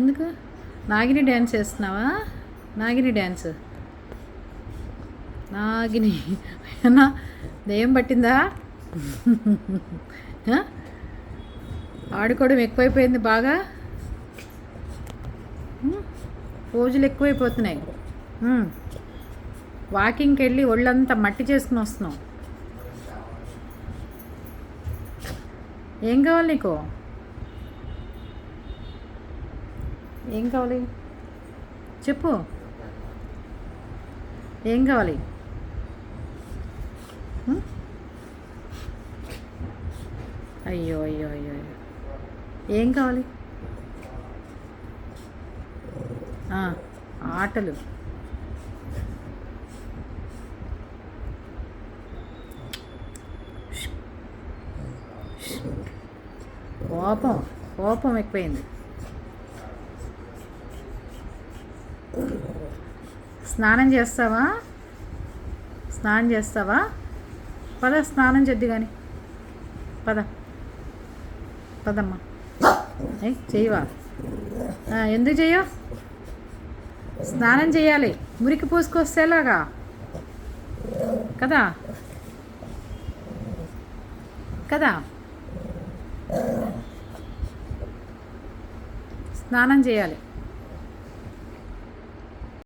ఎందుకు? నాగిని డ్యాన్స్ చేస్తున్నావా? నాగిని డ్యాన్స్ నాగిని. అన్నా దెయ్యం పట్టిందా? ఆడుకోవడం ఎక్కువైపోయింది బాగా? రోజులు ఎక్కువైపోతున్నాయి. వాకింగ్కి వెళ్ళి ఒళ్ళంతా మట్టి చేసుకుని వస్తున్నాం ఏం కావాలి నీకు? ఏం కావాలి? చెప్పు. ఏం కావాలి? అయ్యో అయ్యో అయ్యో అయ్యో. ఏం కావాలి? ఆటలు. కోపం. కోపం ఎక్కువైంది. స్నానం చేస్తావా? స్నానం చేస్తావా? పద స్నానం చేద్ది కానీ పద. పదమ్మా. ఏ చేయవా? ఎందుకు చెయ్యవు స్నానం చేయాలి. మురికి పూసుకొస్తే ఎలాగా కదా? కదా? స్నానం చేయాలి.